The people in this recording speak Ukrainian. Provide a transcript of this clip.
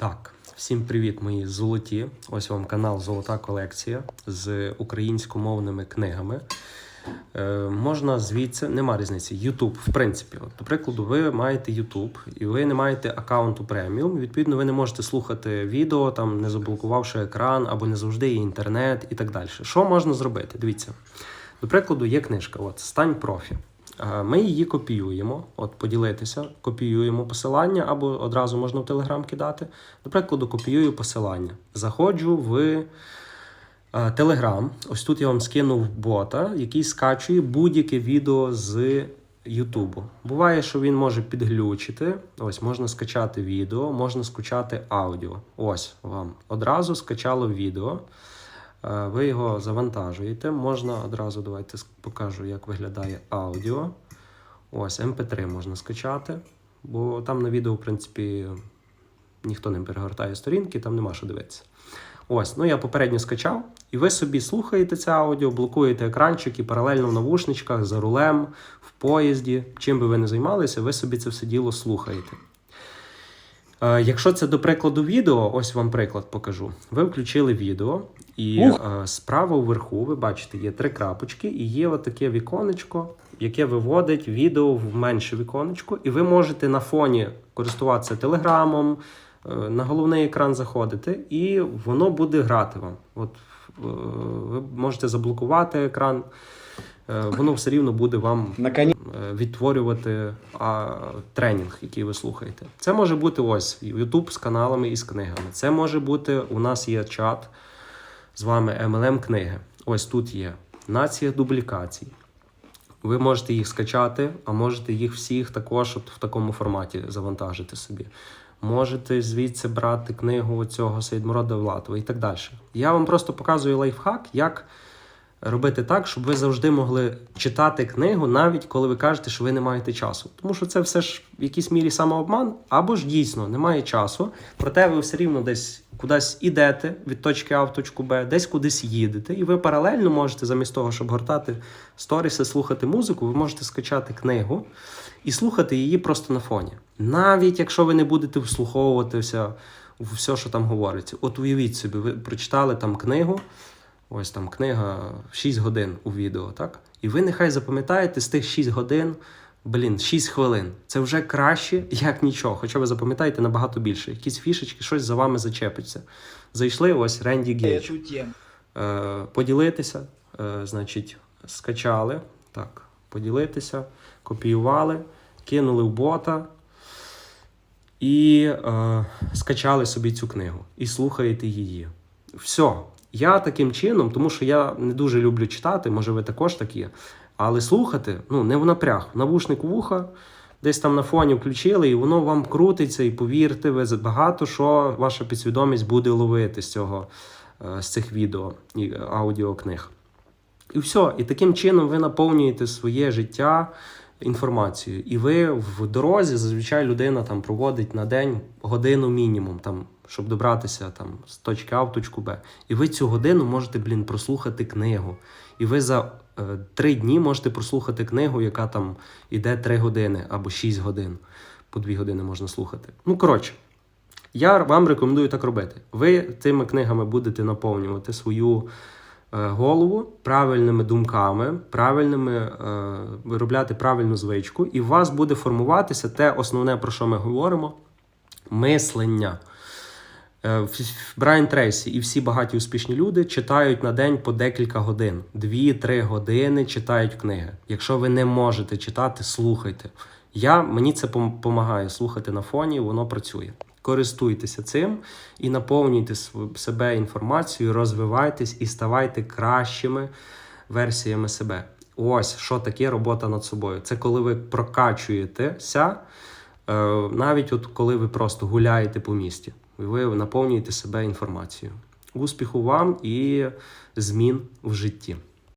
Так, всім привіт, мої золоті. Ось вам канал Золота колекція з українськомовними книгами. Е, можна звідси, нема різниці. YouTube, в принципі. От, до прикладу, ви маєте YouTube і ви не маєте аккаунту преміум. Відповідно, ви не можете слухати відео, там не заблокувавши екран, або не завжди є інтернет і так далі. Що можна зробити? Дивіться. До прикладу, є книжка, от Стань профі. Е, Ми її копіюємо, от поділитися, копіюємо посилання, або одразу можна в Телеграм кидати. До прикладу, копіюю посилання. Заходжу в Телеграм. Ось тут я вам скинув бота, який скачує будь-яке відео з Ютубу. Буває, що він може підглючити. Ось можна скачати відео, можна скачати аудіо. Ось вам одразу скачало відео. Е, Ви його завантажуєте. Можна одразу давайте покажу, як виглядає аудіо. Ось MP3 можна скачати, бо там на відео, в принципі, ніхто не перегортає сторінки, там нема що дивитися. Ось, ну я попередньо скачав, і ви собі слухаєте це аудіо, блокуєте екранчик і паралельно в навушничках, за рулем, в поїзді, чим би ви не займалися, ви собі це все діло слухаєте. Е, Якщо це до прикладу відео, ось вам приклад покажу. Ви включили відео, і Ух. е, справа вверху ви бачите, є три крапочки, і є отаке віконечко, яке виводить відео в менше віконечко, і ви можете на фоні користуватися телеграмом, е, на головний екран заходити, і воно буде грати вам. От ви можете заблокувати екран, воно все рівно буде вам відтворювати а, тренінг, який ви слухаєте. Це може бути ось YouTube з каналами і з книгами. Це може бути у нас є чат з вами MLM книги. Ось тут є нація дублікацій. Ви можете їх скачати, а можете їх всіх також от в такому форматі завантажити собі. Можете звідси брати книгу цього Сейдморода Влатова і так далі. Я вам просто показую лайфхак, як робити так, щоб ви завжди могли читати книгу, навіть коли ви кажете, що ви не маєте часу. Тому що це все ж в якійсь мірі самообман, або ж дійсно немає часу. Проте ви все рівно десь кудись ідете від точки А в точку Б, десь кудись їдете, і ви паралельно можете, замість того, щоб гортати сторіси, слухати музику, ви можете скачати книгу і слухати її просто на фоні. Навіть якщо ви не будете вслуховуватися в все, що там говориться. От уявіть собі, ви прочитали там книгу. Ось там книга 6 годин у відео, так? І ви нехай запам'ятаєте з тих 6 годин, блін, 6 хвилин. Це вже краще, як нічого. Хоча ви запам'ятаєте набагато більше. Якісь фішечки, щось за вами зачепиться. Зайшли ось Ренді Гейдж. Тему. Е, поділитися, е, значить, скачали. Так, поділитися, копіювали, кинули в бота і е, скачали собі цю книгу. І слухаєте її. Все. Я таким чином, тому що я не дуже люблю читати, може ви також такі, але слухати ну, не в напряг. Навушник вуха, десь там на фоні включили, і воно вам крутиться, і повірте, ви багато що ваша підсвідомість буде ловити з цього, е, з цих відео і аудіокниг. І все. І таким чином ви наповнюєте своє життя інформацією. І ви в дорозі зазвичай людина там проводить на день годину мінімум, там, щоб добратися там, з точки А в точку Б. І ви цю годину можете, блін, прослухати книгу. І ви за е, три дні можете прослухати книгу, яка там іде три години або шість годин. По дві години можна слухати. Ну, коротше. Я вам рекомендую так робити. Ви цими книгами будете наповнювати свою е, голову правильними думками, правильними е, виробляти правильну звичку, і у вас буде формуватися те основне, про що ми говоримо мислення. Е, Брайан Трейсі і всі багаті успішні люди читають на день по декілька годин. Дві-три години читають книги. Якщо ви не можете читати, слухайте. Я, мені це допомагає слухати на фоні, воно працює. Користуйтеся цим і наповнюйте себе інформацією, розвивайтесь і ставайте кращими версіями себе. Ось що таке робота над собою. Це коли ви прокачуєтеся, навіть от коли ви просто гуляєте по місті, ви наповнюєте себе інформацією. Успіху вам і змін в житті.